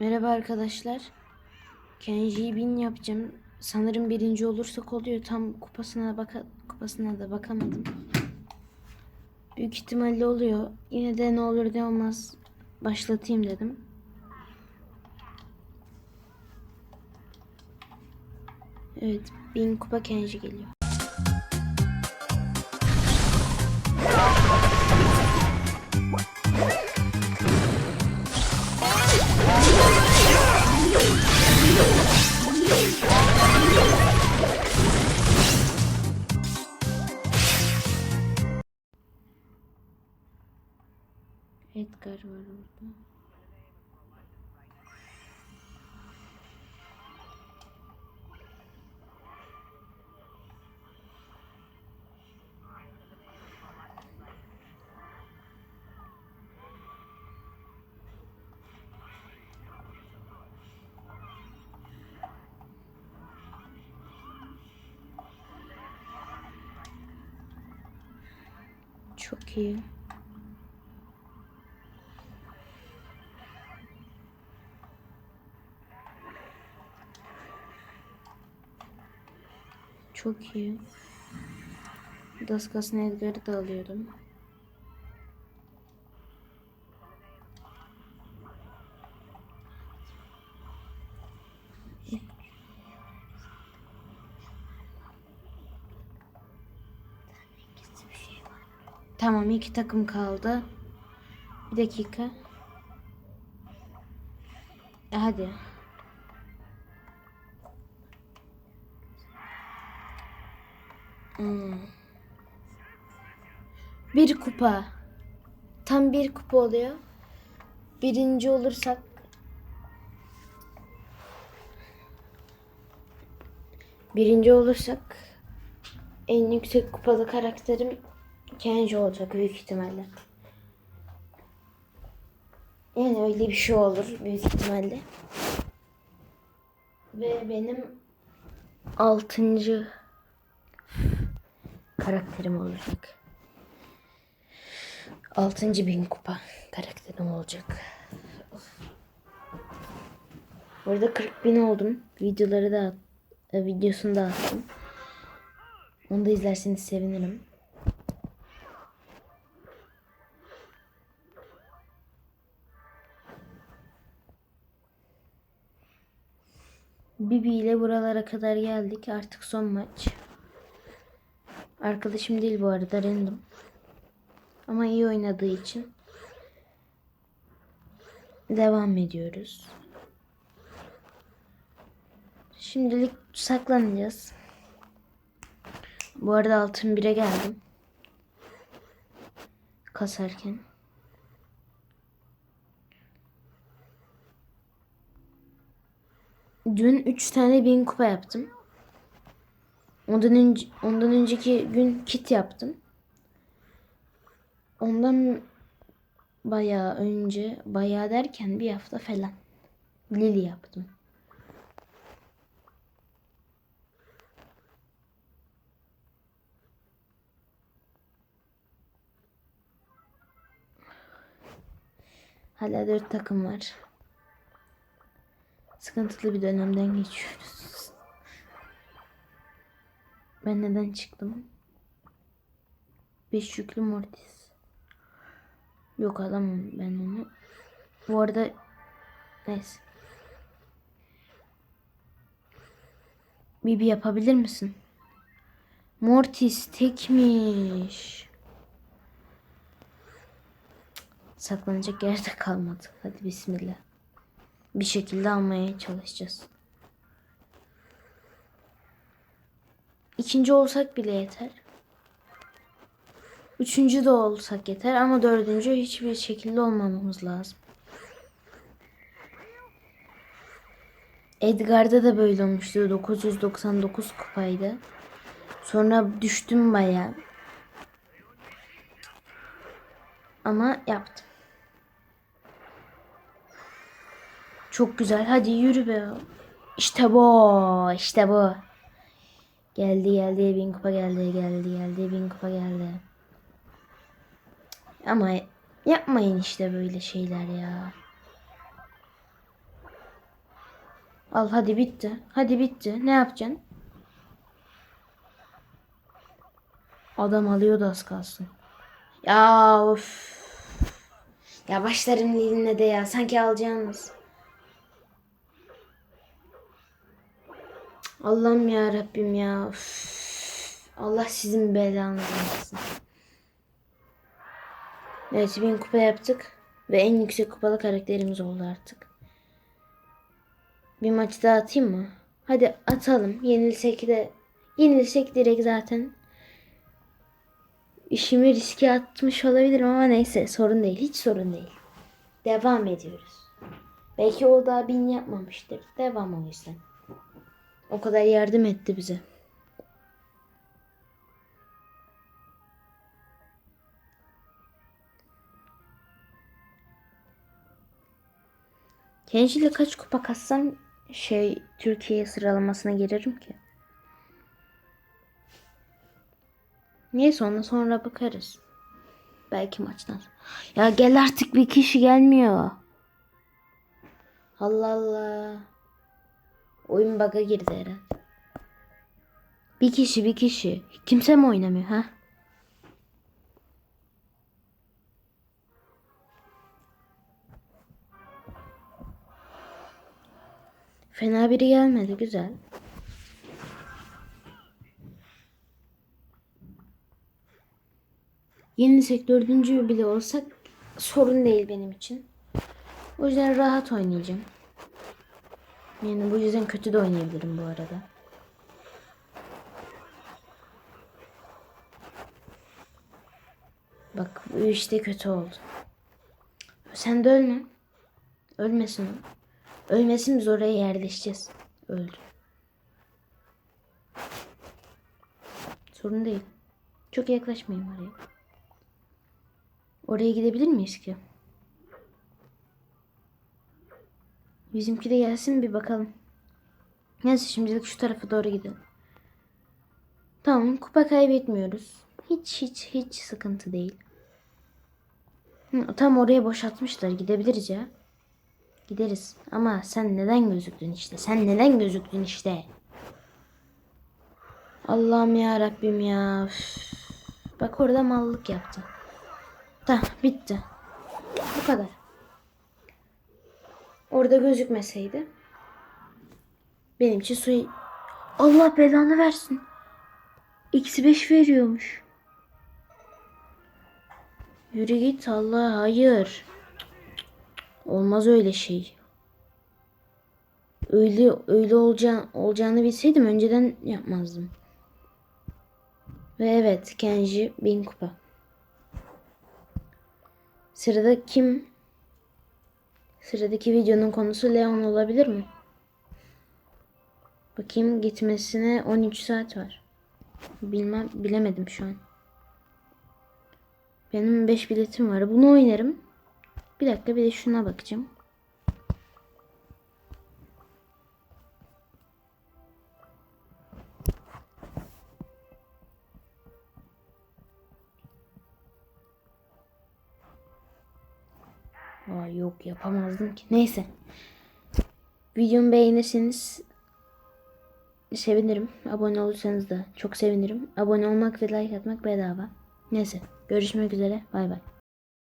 Merhaba arkadaşlar. Kenji'yi bin yapacağım. Sanırım birinci olursak oluyor. Tam kupasına baka kupasına da bakamadım. Büyük ihtimalle oluyor. Yine de ne olur ne olmaz başlatayım dedim. Evet, bin kupa Kenji geliyor. Edgar var orada. Çok iyi. Çok iyi. Daskasın Edgar'ı da alıyordum. Tamam iki takım kaldı. Bir dakika. E, Hadi. Hmm. Bir kupa. Tam bir kupa oluyor. Birinci olursak Birinci olursak en yüksek kupalı karakterim Kenji olacak büyük ihtimalle. Yani öyle bir şey olur büyük ihtimalle. Ve benim altıncı karakterim olacak. Altıncı bin kupa karakterim olacak. Burada 40 bin oldum. Videoları da e, videosunu da attım. Onu da izlerseniz sevinirim. Bibi ile buralara kadar geldik. Artık son maç. Arkadaşım değil bu arada random. Ama iyi oynadığı için devam ediyoruz. Şimdilik saklanacağız. Bu arada altın 1'e geldim. Kasarken. Dün 3 tane bin kupa yaptım. Ondan, önce, ondan önceki gün kit yaptım. Ondan bayağı önce, bayağı derken bir hafta falan Lili yaptım. Hala dört takım var. Sıkıntılı bir dönemden geçiyoruz. Ben neden çıktım? Beş yüklü mortis. Yok alamam ben onu. Bu arada neyse. Bibi yapabilir misin? Mortis tekmiş. Saklanacak yerde kalmadı. Hadi bismillah. Bir şekilde almaya çalışacağız. İkinci olsak bile yeter. Üçüncü de olsak yeter ama dördüncü hiçbir şekilde olmamamız lazım. Edgar'da da böyle olmuştu. 999 kupaydı. Sonra düştüm baya. Ama yaptım. Çok güzel. Hadi yürü be. İşte bu. İşte bu. Geldi geldi bin kupa geldi geldi geldi bin kupa geldi. Ama yapmayın işte böyle şeyler ya. Al hadi bitti. Hadi bitti. Ne yapacaksın? Adam alıyordu az kalsın. Ya of. Ya başlarım eline de ya. Sanki alacağınız. Allah'ım ya Rabbim ya. Allah sizin belanızı versin. Evet bin kupa yaptık. Ve en yüksek kupalı karakterimiz oldu artık. Bir maç daha atayım mı? Hadi atalım. Yenilsek de yenilsek direkt zaten işimi riske atmış olabilirim ama neyse sorun değil. Hiç sorun değil. Devam ediyoruz. Belki o daha bin yapmamıştır. Devam o yüzden. O kadar yardım etti bize. Kenji kaç kupa kassam şey Türkiye sıralamasına girerim ki. Neyse ona sonra bakarız. Belki maçtan sonra. Ya gel artık bir kişi gelmiyor. Allah Allah. Oyun bug'a girdi herhalde. Bir kişi bir kişi. Kimse mi oynamıyor ha? Fena biri gelmedi güzel. Yenilsek dördüncü bile olsak sorun değil benim için. O yüzden rahat oynayacağım. Yani bu yüzden kötü de oynayabilirim bu arada. Bak bu işte kötü oldu. Sen de ölme. Ölmesin o. Ölmesin biz oraya yerleşeceğiz. Öldü. Sorun değil. Çok yaklaşmayın oraya. Oraya gidebilir miyiz ki? Bizimki de gelsin bir bakalım. Neyse şimdilik şu tarafa doğru gidelim. Tamam kupa kaybetmiyoruz. Hiç hiç hiç sıkıntı değil. Tam oraya boşaltmışlar gidebiliriz ya. Gideriz. Ama sen neden gözüktün işte? Sen neden gözüktün işte? Allah'ım ya Rabbim ya. Üf. Bak orada mallık yaptı. Tamam bitti. Bu kadar. Orada gözükmeseydi. Benim için su... Allah belanı versin. Eksi beş veriyormuş. Yürü git Allah hayır. Olmaz öyle şey. Öyle öyle olacağını, olacağını bilseydim önceden yapmazdım. Ve evet Kenji bin kupa. Sırada kim? Sıradaki videonun konusu Leon olabilir mi? Bakayım gitmesine 13 saat var. Bilmem bilemedim şu an. Benim 5 biletim var. Bunu oynarım. Bir dakika bir de şuna bakacağım. Aa, yok yapamazdım ki. Neyse. Videomu beğenirseniz sevinirim. Abone olursanız da çok sevinirim. Abone olmak ve like atmak bedava. Neyse. Görüşmek üzere. Bay bay.